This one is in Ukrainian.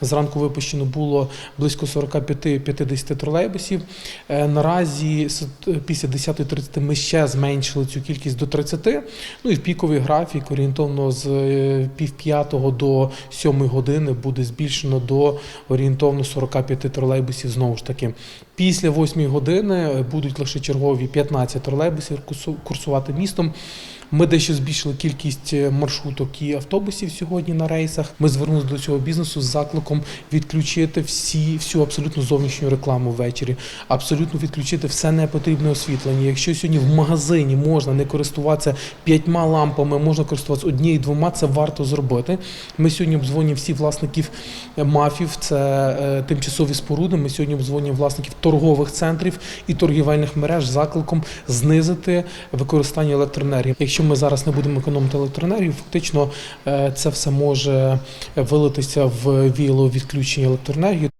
Зранку випущено було близько 45-50 тролейбусів. Е, Наразі с- після 10.30 ми ще зменшили цю кількість до 30. Ну і в піковий графік орієнтовно з е, півп'ятого до сьомої години буде збільшено до орієнтовно 45 тролейбусів знову ж таки. Після 8 години е, будуть лише чергові 15 тролейбусів курсувати містом. Ми дещо збільшили кількість е, маршруток і автобусів сьогодні на рейсах. Ми звернулися до цього бізнесу з закликом відключити всі, всю абсолютно зовнішню рекламу ввечері, абсолютно відключити все непотрібне освітлення. Якщо сьогодні в магазині можна не користуватися п'ятьма лампами, можна користуватися однією двома, це варто зробити. Ми сьогодні обдзвонюємо всіх власників е, мафів, це е, тимчасові споруди. Ми сьогодні обдзвонюємо власників торгових центрів і торгівельних мереж закликом знизити використання електроенергії. Якщо ми зараз не будемо економити електроенергію, фактично е, це все може вилитися в віяло відключення електроенергії.